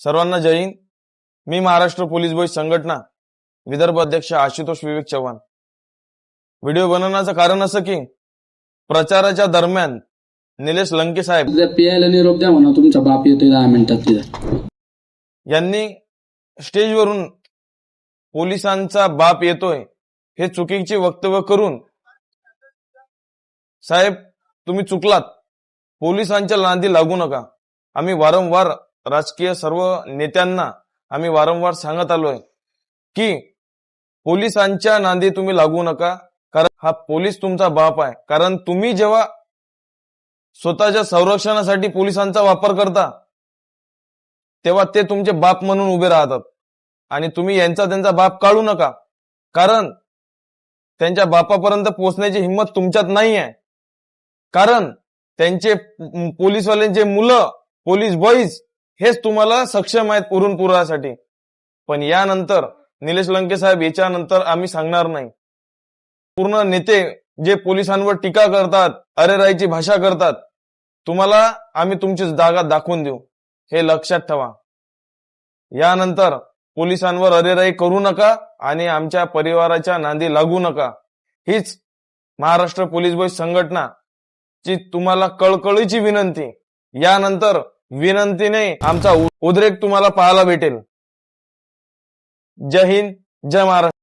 सर्वांना जय हिंद. मी Maharashtra police boys संघटना विदर्भ अध्यक्ष आशुतोष विवेक चव्हाण. व्हिडिओ बनवण्याचं कारण असं की प्रचाराच्या दरम्यान निलेश लंके साहेब पियायला निरोप द्या म्हणा तुमचा बाप येतोय दहा मिनिटात तिथं. यांनी स्टेजवरून पोलिसांचा बाप येतोय हे चुकीचे वक्तव्य करून साहेब तुम्ही चुकलात. पोलिसांच्या नांदी लागू नका. आम्ही वारंवार राजकीय सर्व नेत्यांना आम्ही वारंवार सांगत आलोय की पोलिसांच्या नांदी तुम्ही लागू नका कारण हा पोलीस तुमचा बाप आहे. कारण तुम्ही जेव्हा स्वतःच्या संरक्षणासाठी पोलिसांचा वापर करता तेव्हा ते तुमचे बाप म्हणून उभे राहतात. आणि तुम्ही यांचा त्यांचा बाप काढू नका. कारण त्यांच्या बापापर्यंत पोहोचण्याची हिंमत तुमच्यात नाही आहे. कारण त्यांचे पोलीसवाल्यांचे मुलं पोलीस बॉईज हेच तुम्हाला सक्षम आहेत पुरून पुरासाठी पण यानंतर निलेश लंके साहेब याच्यानंतर आम्ही सांगणार नाही. पूर्ण नेते जे पोलिसांवर टीका करतात अरेराईची भाषा करतात तुम्हाला आम्ही तुमची जागा दाखवून देऊ. हे लक्षात ठेवा. यानंतर पोलिसांवर अरेराई करू नका आणि आमच्या परिवाराच्या नांदी लागू नका. हीच महाराष्ट्र पोलीस बॉईज संघटना ची तुम्हाला कळकळीची विनंती. यानंतर विनंती नाही आमचा उद्रेक तुम्हाला पाहायला भेटेल. जय हिंद जय महाराष्ट्र.